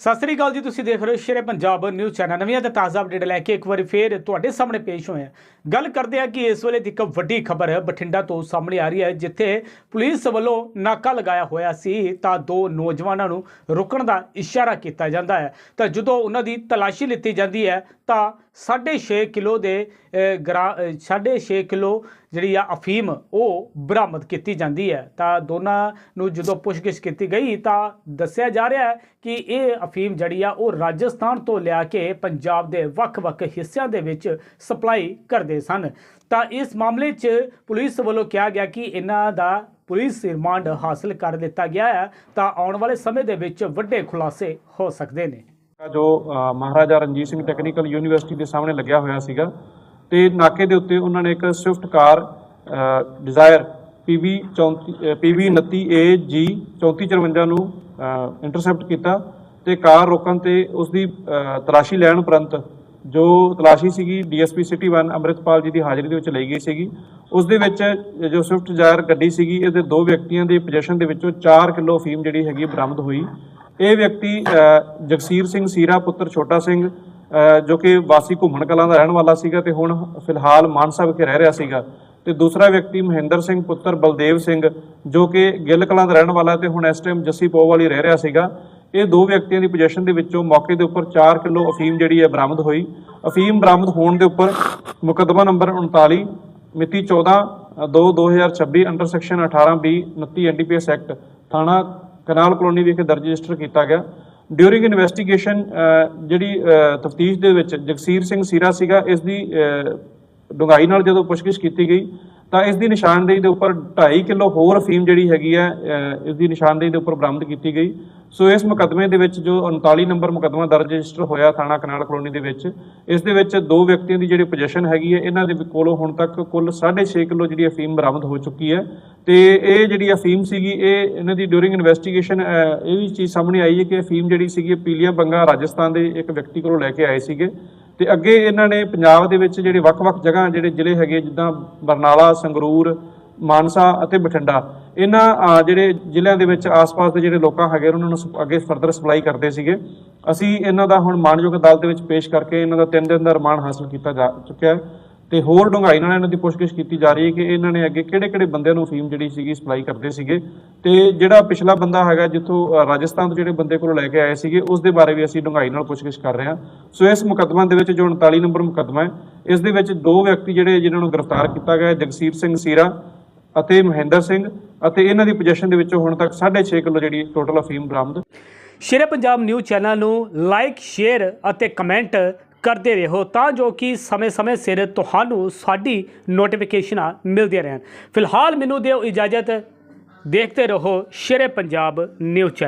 ਸਤਿ ਸ੍ਰੀ ਅਕਾਲ ਜੀ, ਤੁਸੀਂ ਦੇਖ ਰਹੇ ਹੋ ਸ਼ੇਰੇ ਪੰਜਾਬ ਨਿਊਜ਼ ਚੈਨਲ। ਨਵੀਆਂ ਤੇ ਤਾਜ਼ਾ ਅਪਡੇਟ ਲੈ ਕੇ ਇੱਕ ਵਾਰੀ ਫੇਰ ਤੁਹਾਡੇ ਸਾਹਮਣੇ ਪੇਸ਼ ਹੋਏ ਹਾਂ। ਗੱਲ ਕਰਦੇ ਹਾਂ ਕਿ ਇਸ ਵੇਲੇ ਦੀ ਇੱਕ ਵੱਡੀ ਖਬਰ ਬਠਿੰਡਾ ਤੋਂ ਸਾਹਮਣੇ ਆ ਰਹੀ ਹੈ, ਜਿੱਥੇ ਪੁਲਿਸ ਵੱਲੋਂ ਨਾਕਾ ਲਗਾਇਆ ਹੋਇਆ ਸੀ ਤਾਂ ਦੋ ਨੌਜਵਾਨਾਂ ਨੂੰ ਰੁਕਣ ਦਾ ਇਸ਼ਾਰਾ ਕੀਤਾ ਜਾਂਦਾ ਹੈ। ਤਾਂ ਜਦੋਂ ਉਹਨਾਂ ਦੀ ਤਲਾਸ਼ੀ ਲਿੱਤੀ ਜਾਂਦੀ ਹੈ, ਤਾਂ 6.5 ਕਿਲੋ ਦੇ ਗਰਾ ਅ, 6.5 ਕਿਲੋ ਜਿਹੜੀ ਆ ਅਫੀਮ ਉਹ ਬਰਾਮਦ ਕੀਤੀ ਜਾਂਦੀ ਹੈ। ਤਾਂ ਦੋਨਾਂ ਨੂੰ ਜਦੋਂ ਪੁੱਛਗਿੱਛ ਕੀਤੀ ਗਈ ਤਾਂ ਦੱਸਿਆ ਜਾ ਰਿਹਾ ਹੈ ਕਿ ਇਹ ਅਫੀਮ ਜਿਹੜੀ ਆ ਉਹ ਰਾਜਸਥਾਨ ਤੋਂ ਲਿਆ ਕੇ ਪੰਜਾਬ ਦੇ ਵੱਖ-ਵੱਖ ਹਿੱਸਿਆਂ ਦੇ ਵਿੱਚ ਸਪਲਾਈ ਕਰਦੇ ਸਨ। ਤਾਂ ਇਸ ਮਾਮਲੇ 'ਚ ਪੁਲਿਸ ਵੱਲੋਂ ਕਿਹਾ ਗਿਆ ਕਿ ਇਹਨਾਂ ਦਾ ਪੁਲਿਸ ਰਿਮਾਂਡ ਹਾਸਲ ਕਰ ਦਿੱਤਾ ਗਿਆ ਹੈ। ਤਾਂ ਆਉਣ ਵਾਲੇ ਸਮੇਂ ਦੇ ਵਿੱਚ ਵੱਡੇ ਖੁਲਾਸੇ ਹੋ ਸਕਦੇ ਨੇ। ਜੋ ਮਹਾਰਾਜਾ ਰਣਜੀਤ ਸਿੰਘ ਟੈਕਨੀਕਲ ਯੂਨੀਵਰਸਿਟੀ ਦੇ ਸਾਹਮਣੇ ਲੱਗਿਆ ਹੋਇਆ ਸੀਗਾ ਤੇ ਨਾਕੇ ਦੇ ਉੱਤੇ ਉਹਨਾਂ ਨੇ ਇੱਕ Swift car Dzire PV 34 PV 29AG 3454 ਨੂੰ ਇੰਟਰਸੈਪਟ ਕੀਤਾ ਤੇ ਕਾਰ ਰੋਕਣ ਤੇ ਉਸ ਦੀ ਤਲਾਸ਼ੀ ਲੈਣ ਉਪਰੰਤ ਜੋ ਤਲਾਸ਼ੀ ਸੀਗੀ ਡੀਐਸਪੀ ਸਿਟੀ 1 ਅੰਮ੍ਰਿਤਪਾਲ ਜੀ ਦੀ ਹਾਜ਼ਰੀ ਦੇ ਵਿੱਚ ਲਈ ਗਈ ਸੀਗੀ। ਉਸ ਦੇ ਵਿੱਚ ਜੋ ਸਵਿਫਟ ਡਿਜ਼ਾਇਰ ਗੱਡੀ ਸੀਗੀ, ਇਹਦੇ ਦੋ ਵਿਅਕਤੀਆਂ ਦੇ ਪੋਜੀਸ਼ਨ ਦੇ ਵਿੱਚੋਂ 4 ਕਿਲੋ ਫੀਮ ਜਿਹੜੀ ਹੈਗੀ ਬਰਾਮਦ ਹੋਈ। ਇਹ ਵਿਅਕਤੀ ਜਗਸੀਰ ਸਿੰਘ ਸੀਰਾ, ਪੁੱਤਰ ਛੋਟਾ ਸਿੰਘ ਜੋ ਕਿ ਵਾਸੀ ਘੁੰਮਣ ਕਲਾਂ ਦਾ ਰਹਿਣ ਵਾਲਾ ਸੀਗਾ ਤੇ ਹੁਣ ਫਿਲਹਾਲ ਮਾਨਸਾ ਵਿਖੇ ਰਹਿ ਰਿਹਾ ਸੀਗਾ। ਤੇ ਦੂਸਰਾ ਵਿਅਕਤੀ ਮਹਿੰਦਰ ਸਿੰਘ, ਪੁੱਤਰ ਬਲਦੇਵ ਸਿੰਘ, ਜੋ ਕਿ ਗਿੱਲ ਕਲਾਂ ਦਾ ਰਹਿਣ ਵਾਲਾ ਤੇ ਹੁਣ ਇਸ ਟਾਈਮ ਜੱਸੀ ਪੋ ਵਾਲੀ ਰਹਿ ਰਿਹਾ ਸੀਗਾ। ਇਹ ਦੋ ਵਿਅਕਤੀਆਂ ਦੀ ਪੋਜੀਸ਼ਨ ਦੇ ਵਿੱਚੋਂ ਮੌਕੇ ਦੇ ਉੱਪਰ 4 ਕਿਲੋ ਅਫੀਮ ਜਿਹੜੀ ਹੈ ਬਰਾਮਦ ਹੋਈ। ਅਫੀਮ ਬਰਾਮਦ ਹੋਣ ਦੇ ਉੱਪਰ ਮੁਕੱਦਮਾ ਨੰਬਰ 39 ਮਿਤੀ 14 2 2026 under section 18 B 29 NDPS act ਥਾਣਾ ਕਨਾਲ ਕਲੋਨੀ ਵਿਖੇ ਦਰਜ ਰਜਿਸਟਰ ਕੀਤਾ ਗਿਆ। ਡਿਊਰਿੰਗ ਇਨਵੈਸਟੀਗੇਸ਼ਨ ਜਿਹੜੀ ਤਫਤੀਸ਼ ਦੇ ਵਿੱਚ ਜਗਸੀਰ ਸਿੰਘ ਸੀਰਾ ਸੀਗਾ ਇਸ ਦੀ ਅਹ, ਡੂੰਘਾਈ ਨਾਲ ਜਦੋਂ ਪੁੱਛਗਿੱਛ ਕੀਤੀ ਗਈ ਤਾਂ ਇਸ ਦੀ ਨਿਸ਼ਾਨਦੇਹੀ ਦੇ ਉੱਪਰ 2.5 ਕਿਲੋ ਹੋਰ ਅਫੀਮ ਜਿਹੜੀ ਹੈਗੀ ਹੈ ਇਸ ਦੀ ਨਿਸ਼ਾਨਦੇਹੀ ਦੇ ਉੱਪਰ ਬਰਾਮਦ ਕੀਤੀ ਗਈ। ਸੋ ਇਸ ਮੁਕੱਦਮੇ ਦੇ ਵਿੱਚ ਜੋ 39 ਨੰਬਰ ਮੁਕੱਦਮਾ ਦਰਜ ਰਜਿਸਟਰ ਹੋਇਆ ਥਾਣਾ ਕਨਾਲ ਕਲੋਨੀ ਦੇ ਵਿੱਚ, ਇਸ ਦੇ ਵਿੱਚ ਦੋ ਵਿਅਕਤੀਆਂ ਦੀ ਜਿਹੜੀ ਪੋਜੀਸ਼ਨ ਹੈਗੀ ਹੈ, ਇਹਨਾਂ ਦੇ ਕੋਲੋਂ ਹੁਣ ਤੱਕ ਕੁੱਲ 6.5 ਕਿਲੋ ਜਿਹੜੀ ਅਫੀਮ ਬਰਾਮਦ ਹੋ ਚੁੱਕੀ ਹੈ। ਤੇ ਇਹ ਜਿਹੜੀ ਅਫੀਮ ਸੀਗੀ, ਇਹ ਇਹਨਾਂ ਦੀ ਡਿਊਰਿੰਗ ਇਨਵੈਸਟੀਗੇਸ਼ਨ ਇਹ ਵੀ ਚੀਜ਼ ਸਾਹਮਣੇ ਆਈ ਹੈ ਕਿ ਅਫੀਮ ਜਿਹੜੀ ਸੀਗੀ ਪੀਲੀਆ ਬੰਗਾ ਰਾਜਸਥਾਨ ਦੇ ਇੱਕ ਵਿਅਕਤੀ ਕੋਲੋਂ ਲੈ ਕੇ ਆਏ ਸੀਗੇ। ਤੇ ਅੱਗੇ ਇਹਨਾਂ ਨੇ ਪੰਜਾਬ ਦੇ ਵਿੱਚ ਜਿਹੜੇ ਵੱਖ-ਵੱਖ ਜਗ੍ਹਾ ਜਿਹੜੇ ਜ਼ਿਲ੍ਹੇ ਹੈਗੇ ਜਿੱਦਾਂ ਬਰਨਾਲਾ, ਸੰਗਰੂਰ, ਮਾਨਸਾ ਅਤੇ ਬਠਿੰਡਾ ਇਹਨਾਂ ਜਿਹੜੇ ਜ਼ਿਲ੍ਹਿਆਂ ਦੇ ਵਿੱਚ ਆਸ-ਪਾਸ ਦੇ ਜਿਹੜੇ ਲੋਕਾਂ ਹੈਗੇ, ਉਹਨਾਂ ਨੂੰ ਸ- ਅੱਗੇ ਫਰਦਰ ਸਪਲਾਈ ਕਰਦੇ ਸੀਗੇ। ਅਸੀਂ ਇਹਨਾਂ ਦਾ ਹੁਣ ਮਾਨਯੋਗ ਅਦਾਲਤ ਦੇ ਵਿੱਚ ਪੇਸ਼ ਕਰਕੇ ਇਹਨਾਂ ਦਾ 3 ਦਿਨ ਦਾ ਰਿਮਾਂਡ ਹਾਸਲ ਕੀਤਾ ਜਾ ਚੁੱਕਿਆ ਹੈ ਤੇ ਹੋਰ ਡੂੰਘਾਈ ਨਾਲ ਇਹਨਾਂ ਦੀ ਪੁੱਛਗਿੱਛ ਕੀਤੀ ਜਾ ਰਹੀ ਹੈ ਕਿ ਇਹਨਾਂ ਨੇ ਅੱਗੇ ਕਿਹੜੇ-ਕਿਹੜੇ ਬੰਦਿਆਂ ਨੂੰ ਫੀਮ ਜਿਹੜੀ ਸੀਗੀ ਸਪਲਾਈ ਕਰਦੇ ਸੀਗੇ ਤੇ ਜਿਹੜਾ ਪਿਛਲਾ ਬੰਦਾ ਹੈਗਾ ਜਿੱਥੋਂ ਰਾਜਸਥਾਨ ਤੋਂ ਜਿਹੜੇ ਬੰਦੇ ਕੋਲੋਂ ਲੈ ਕੇ ਆਏ ਸੀਗੇ, ਉਸ ਦੇ ਬਾਰੇ ਵੀ ਅਸੀਂ ਡੂੰਘਾਈ ਨਾਲ ਪੁੱਛਗਿੱਛ ਕਰ ਰਹੇ ਹਾਂ। ਸੋ ਇਸ ਮੁਕੱਦਮਾ ਦੇ ਵਿੱਚ ਜੋ 39 ਨੰਬਰ ਮੁਕੱਦਮਾ ਹੈ, ਇਸ ਦੇ ਵਿੱਚ ਦੋ ਵਿਅਕਤੀ ਜਿਹੜੇ ਜਿਨ੍ਹਾਂ ਨੂੰ ਗ੍ਰਿਫਤਾਰ ਕੀਤਾ ਗਿਆ ਜਗਸੀਰ ਸਿੰਘ ਸੀਰਾ ਅਤੇ ਮਹਿੰਦਰ ਸਿੰਘ ਅਤੇ ਇਹਨਾਂ ਦੀ ਪੋਜੀਸ਼ਨ ਦੇ ਵਿੱਚੋਂ ਹੁਣ ਤੱਕ 6.5 ਕਿਲੋ ਜਿਹੜੀ ਟੋਟਲ ਅਫੀਮ ਬਰਾਮਦ। ਸ਼ੇਰੇ ਪੰਜਾਬ ਨਿਊਜ਼ ਚੈਨਲ ਨੂੰ ਲਾਈਕ ਸ਼ੇਅਰ ਅਤੇ ਕਮੈਂਟ ਕਰਦੇ ਰਹੋ ਤਾਂ ਜੋ ਕਿ ਸਮੇਂ-ਸਮੇਂ ਸਿਰ ਤੁਹਾਨੂੰ ਸਾਡੀ ਨੋਟੀਫਿਕੇਸ਼ਨਾਂ ਮਿਲਦੀਆਂ ਰਹਿਣ। ਫਿਲਹਾਲ ਮੈਨੂੰ ਦਿਓ ਇਜਾਜ਼ਤ। ਦੇਖਦੇ ਰਹੋ ਸ਼ੇਰੇ ਪੰਜਾਬ ਨਿਊਜ਼ ਚੈਨਲ।